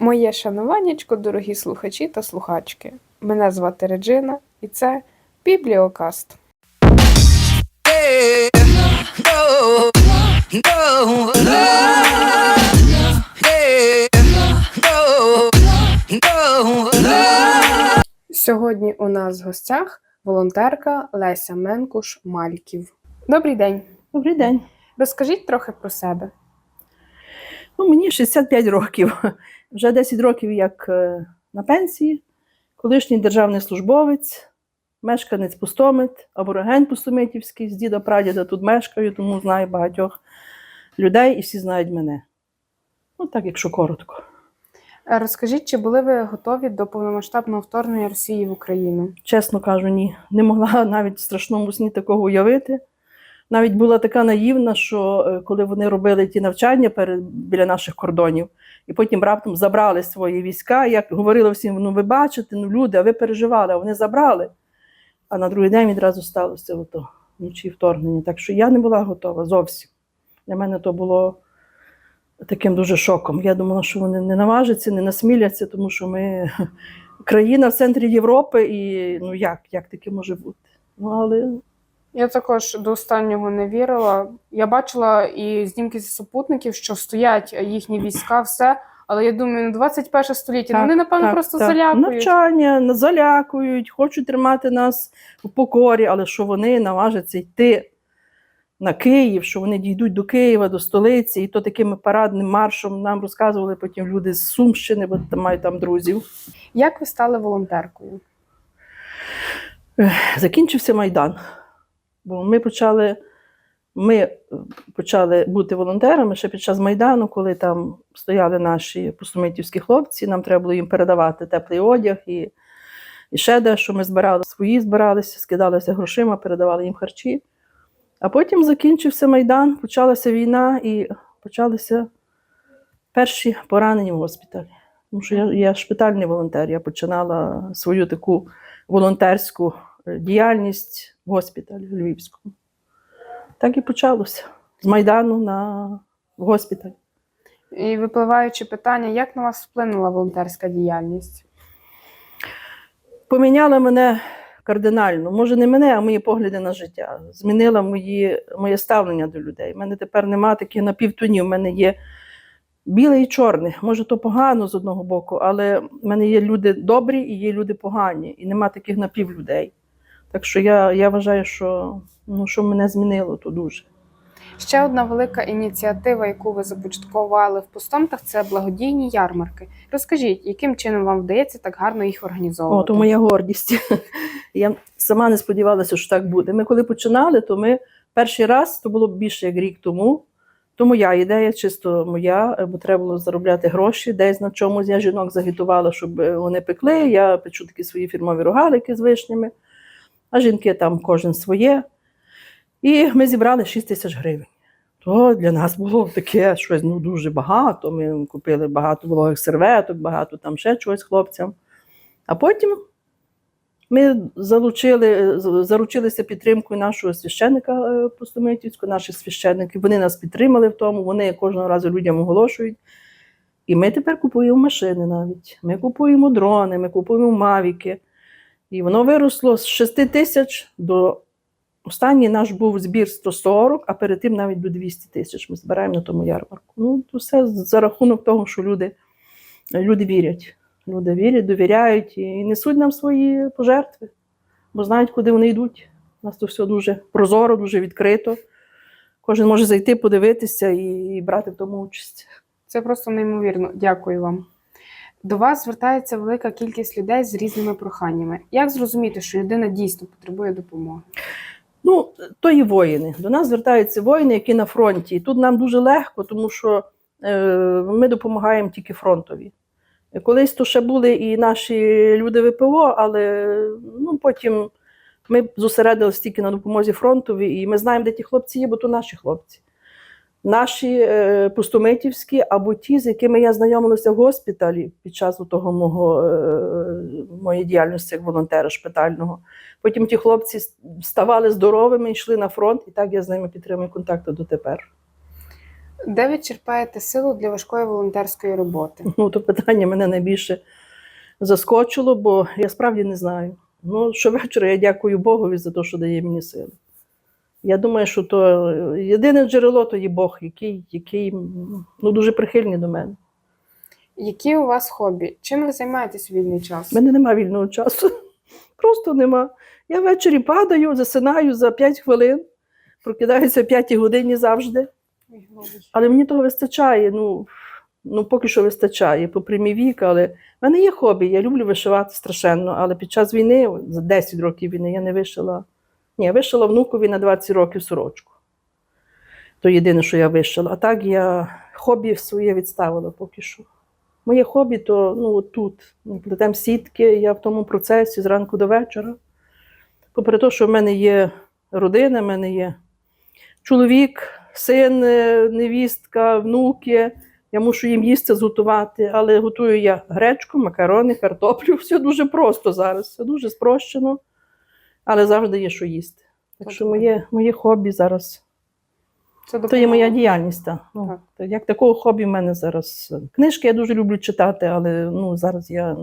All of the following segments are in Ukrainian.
Моє шануваннячко, дорогі слухачі та слухачки. Мене звати Реджина, і це Бібліокаст. Сьогодні у нас в гостях волонтерка Леся Менкуш Мальків. Добрий день. Добрий день. Розкажіть трохи про себе. Ну, мені 65 років. Вже 10 років як е, на пенсії, колишній державний службовець, мешканець Пустомит, абориген Пустомитівський, з діда прадіда тут мешкаю, тому знаю багатьох людей і всі знають мене. Ну, так, якщо коротко. Е, Розкажіть, чи були ви готові до повномасштабного вторгнення Росії в Україну? Чесно кажу, ні. Не могла навіть в страшному сні такого уявити. Навіть була така наївна, що е, коли вони робили ті навчання перед, біля наших кордонів, і потім раптом забрали свої війська, як говорила всім, ну ви бачите, ну люди, а ви переживали, а вони забрали. А на другий день відразу сталося ото, вночі вторгнення. Так що я не була готова зовсім. Для мене то було таким дуже шоком. Я думала, що вони не наважаться, не насміляться, тому що ми країна в центрі Європи, і ну як, як таке може бути? Ну, але Я також до останнього не вірила. Я бачила і знімки зі супутників, що стоять їхні війська, все. Але я думаю, ну 21 століття. ну, вони, напевно, так, просто так. залякують. Навчання, на- залякують, хочуть тримати нас в покорі, але що вони наважаться йти на Київ, що вони дійдуть до Києва, до столиці, і то таким парадним маршом нам розказували потім люди з Сумщини, бо там мають там друзів. Як ви стали волонтеркою? закінчився Майдан. Бо ми почали, ми е, почали бути волонтерами ще під час Майдану, коли там стояли наші пустомитівські хлопці, нам треба було їм передавати теплий одяг і, і ще дещо. Ми збирали свої, збиралися, скидалися грошима, передавали їм харчі. А потім закінчився Майдан, почалася війна і почалися перші поранення в госпіталі. Тому що я, я шпитальний волонтер, я починала свою таку волонтерську діяльність в Львівському. Так і почалося. З Майдану на госпіталь. І випливаючи питання, як на вас вплинула волонтерська діяльність? Поміняла мене кардинально. Може, не мене, а мої погляди на життя. Змінила мої, моє ставлення до людей. У мене тепер нема таких напівтонів. У мене є біле і чорне. Може, то погано з одного боку, але в мене є люди добрі і є люди погані, і нема таких напівлюдей. Так що я, я вважаю, що, ну, що мене змінило то дуже. Ще одна велика ініціатива, яку ви започаткували в пустомтах, це благодійні ярмарки. Розкажіть, яким чином вам вдається так гарно їх О, то моя гордість. Я сама не сподівалася, що так буде. Ми коли починали, то ми перший раз, то було більше як рік тому. То моя ідея, чисто моя, е, бо треба було заробляти гроші десь на чомусь. Я жінок загітувала, щоб е, вони пекли. Я печу такі свої фірмові рогалики з вишнями, а жінки там кожен своє. І ми зібрали 6 тисяч гривень. То для нас було таке щось ну, дуже багато. Ми купили багато вологих серветок, багато там ще чогось хлопцям. А потім ми залучили, заручилися підтримкою нашого священника е, Пустомитівського, наших священників. Вони нас підтримали в тому, вони кожного разу людям оголошують. І ми тепер купуємо машини навіть. Ми купуємо дрони, ми купуємо мавіки. І воно виросло з 6 тисяч до останній наш був збір 140, а перед тим навіть до 200 тисяч. Ми збираємо на тому ярмарку. Ну, то все за рахунок того, що люди, люди вірять. Люди вірять, довіряють і несуть нам свої пожертви, бо знають, куди вони йдуть. У нас тут все дуже прозоро, дуже відкрито. Кожен може зайти, подивитися і брати в тому участь. Це просто неймовірно. Дякую вам. До вас звертається велика кількість людей з різними проханнями. Як зрозуміти, що людина дійсно потребує допомоги? Ну, то і воїни. До нас звертаються воїни, які на фронті. І тут нам дуже легко, тому що е, ми допомагаємо тільки фронтові. Колись то ще були і наші люди ВПО, але ну, потім ми зосередилися тільки на допомозі фронтові, і ми знаємо, де ті хлопці є, бо то наші хлопці. Наші е, пустомитівські або ті, з якими я знайомилася в госпіталі під час того мого, е, моєї діяльності як волонтера шпитального. Потім ті хлопці ставали здоровими, йшли на фронт, і так я з ними підтримую контакти дотепер. Де ви черпаєте силу для важкої волонтерської роботи? Ну, то питання мене найбільше заскочило, бо я справді не знаю. Ну, щовечора я дякую Богові за те, що дає мені сили. Я думаю, що то єдине джерело то є Бог, який, який ну, дуже прихильний до мене. Які у вас хобі? Чим ви займаєтесь у вільний час? У мене нема вільного часу. Просто нема. Я ввечері падаю, засинаю за 5 хвилин, прокидаюся о 5 годині завжди. Але мені того вистачає. Ну, ну поки що вистачає, попри мій вік, але в мене є хобі. Я люблю вишивати страшенно, але під час війни, за 10 років війни, я не вишила. Ні, я вишила внукові на 20 років сорочку. То єдине, що я вишила. А так я хобі своє відставила поки що. Моє хобі то ну, тут. Ми плетемо сітки, я в тому процесі зранку до вечора. Попри те, що в мене є родина, в мене є чоловік, син, е, невістка, внуки. Я мушу їм їсти зготувати, але готую я гречку, макарони, картоплю. Все дуже просто зараз, все дуже спрощено, але завжди є що їсти. Так що моє, моє хобі зараз. Це То є моя діяльність. Та. Ну, Так. Як такого хобі в мене зараз. е, Книжки я дуже люблю читати, але ну, зараз я,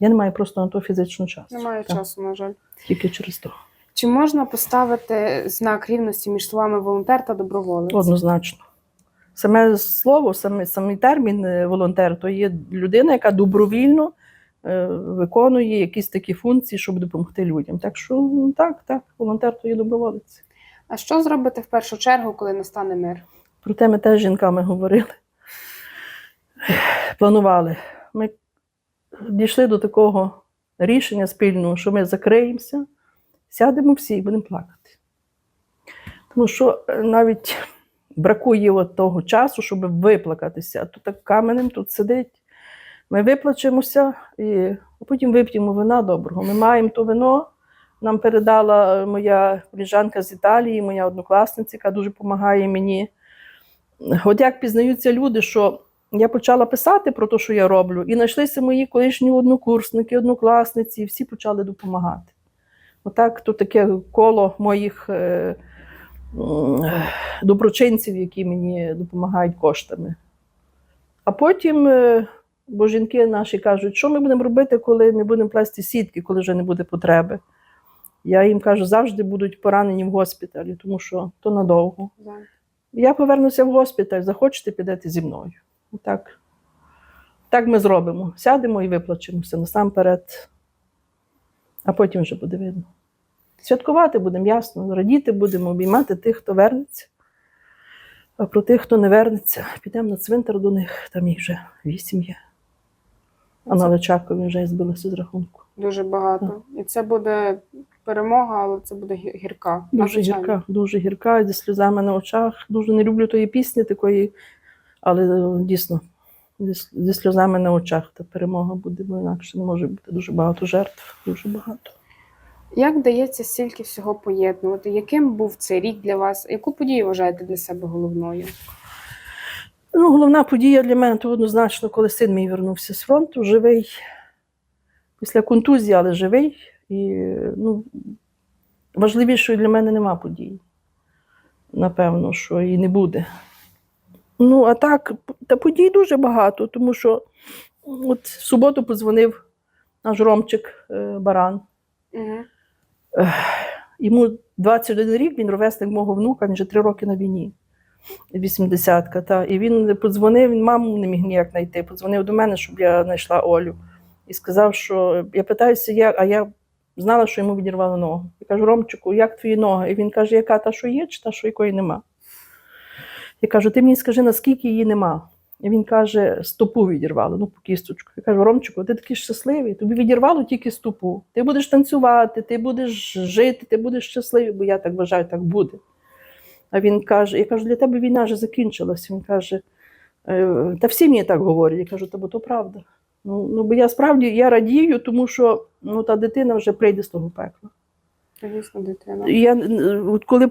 я не маю просто на то фізичного часу. Немає Так, часу, на жаль. Тільки через то. Чи можна поставити знак рівності між словами волонтер та доброволець? Однозначно. Саме слово, саме, самий термін е, волонтер то є людина, яка добровільно виконує якісь такі функції, щоб допомогти людям. Так що ну, так, так, волонтер то є доброволець. А що зробите в першу чергу, коли настане мир? Проте ми теж з жінками говорили, планували. Ми дійшли до такого рішення спільного, що ми закриємося, сядемо всі і будемо плакати. Тому що е, навіть бракує от того часу, щоб виплакатися. Тут так каменем тут сидить. Ми виплачемося і потім вип'ємо вина доброго. Ми маємо то вино. Нам передала е, моя коліжанка з Італії, моя однокласниця, яка дуже допомагає мені. От як пізнаються люди, що я почала писати про те, що я роблю, і знайшлися мої колишні однокурсники, однокласниці, і всі почали допомагати. Отак, то таке коло моїх е, м, доброчинців, які мені допомагають коштами. А потім, е, бо жінки наші кажуть, що ми будемо робити, коли не будемо плести сітки, коли вже не буде потреби. Я їм кажу, завжди будуть поранені в госпіталі, тому що то надовго. Да. Я повернуся в госпіталь, захочете, підете зі мною. Так. так ми зробимо. Сядемо і виплачемося насамперед, а потім вже буде видно. Святкувати будемо ясно, радіти будемо, обіймати тих, хто вернеться. А про тих, хто не вернеться, підемо на цвинтар до них, там їх вже вісім є. А на Личакові вже збилися з рахунку. Дуже багато. І це буде перемога, але це буде гірка. Дуже гірка, дуже гірка, зі сльозами на очах. Дуже не люблю тої пісні такої, але е, дійсно зі сльозами на очах та перемога буде, бо інакше не може бути дуже багато жертв. Дуже багато. Як вдається стільки всього поєднувати? Яким був цей рік для вас? Яку подію вважаєте для себе головною? Ну, головна подія для мене то однозначно, коли син мій вернувся з фронту, живий, після контузії, але живий. І ну, важливішої для мене нема події. Напевно, що і не буде. Ну, а так, та подій дуже багато, тому що от в суботу подзвонив наш Ромчик е, Баран. Угу. Йому 21 рік, він ровесник мого внука, він вже 3 роки на війні. 80-ка. Та. І він подзвонив, він маму не міг ніяк знайти. Подзвонив до мене, щоб я знайшла Олю. І сказав, що я питаюся, як, а я знала, що йому відірвало ногу. Я кажу, Ромчику, як твої ноги? І він каже, яка та, що є, чи та, що якої нема. Я кажу, ти мені скажи, наскільки її нема. І він каже, стопу відірвало, ну, по кісточку. Я кажу, Ромчику, ти такий щасливий, тобі відірвало тільки стопу. Ти будеш танцювати, ти будеш жити, ти будеш щасливий, бо я так вважаю, так буде. А він каже: я кажу, для тебе війна вже закінчилася. Він каже, «Е, та всі мені так говорять. Я кажу, та бо то правда. Ну, ну бо я справді я радію, тому що ну, та дитина вже прийде з того пекла. Звісно, дитина. Я, е, от коли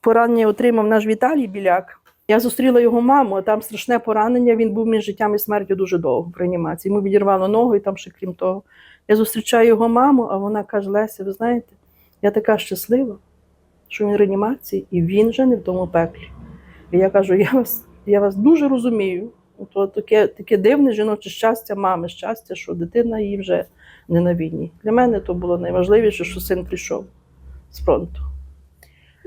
поранення отримав наш Віталій Біляк, я зустріла його маму, а там страшне поранення. Він був між життям і смертю дуже довго в реанімації. Йому відірвало ногу, і там ще крім того. Я зустрічаю його маму, а вона каже: Леся, ви знаєте, я така щаслива, що він в реанімації, і він же не в тому пеклі. І я кажу, я вас Я вас дуже розумію. То таке, таке дивне жіноче щастя, мами щастя, що дитина її вже не на війні. Для мене то було найважливіше, що син прийшов з фронту.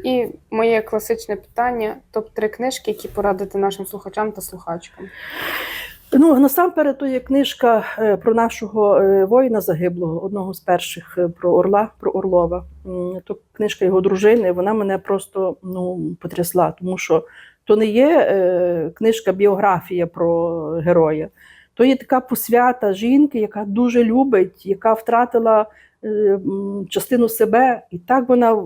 І моє класичне питання: топ-3 книжки, які порадити нашим слухачам та слухачкам. Ну, насамперед, то є книжка е, про нашого е, воїна загиблого, одного з перших е, про Орла, про Орлова. То книжка його дружини, вона мене просто ну, потрясла, тому що то не є книжка біографія про героя, то є така посвята жінки, яка дуже любить, яка втратила частину себе, і так вона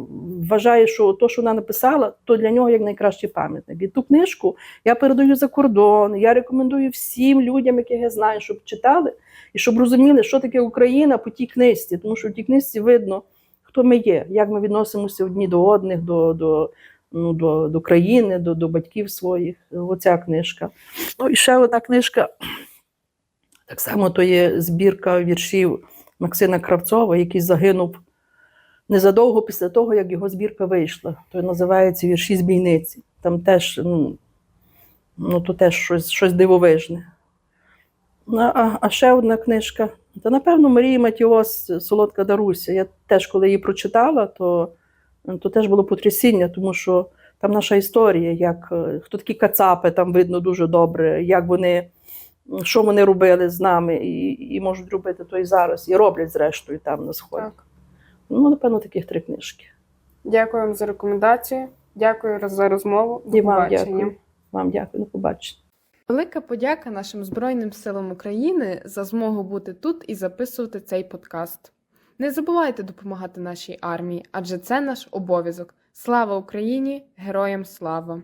вважає, що то, що вона написала, то для нього як найкращий пам'ятник. І ту книжку я передаю за кордон. Я рекомендую всім людям, яких я знаю, щоб читали і щоб розуміли, що таке Україна по тій книжці, тому що в тій книжці видно, хто ми є, як ми відносимося одні до одних, до, до, ну, до, до країни, до, до батьків своїх. Оця книжка. Ну і ще одна книжка. Так само то є збірка віршів Максима Кравцова, який загинув незадовго після того, як його збірка вийшла. То називається Вірші з бійниці. Там теж, ну, ну то теж щось, щось дивовижне. Ну, А, а ще одна книжка. Та, напевно, Марії Матіос Солодка Даруся. Я теж, коли її прочитала, то, то теж було потрясіння, тому що там наша історія, як е, хто такі кацапи, там видно дуже добре, як вони, що вони робили з нами, і, і можуть робити то і зараз, і роблять, зрештою, там на сході. Так. Ну, напевно, таких три книжки. Дякую вам за рекомендацію. Дякую за розмову. До І вам побачення. дякую. Вам дякую, до побачення. Велика подяка нашим Збройним силам України за змогу бути тут і записувати цей подкаст. Не забувайте допомагати нашій армії, адже це наш обов'язок. Слава Україні! Героям слава!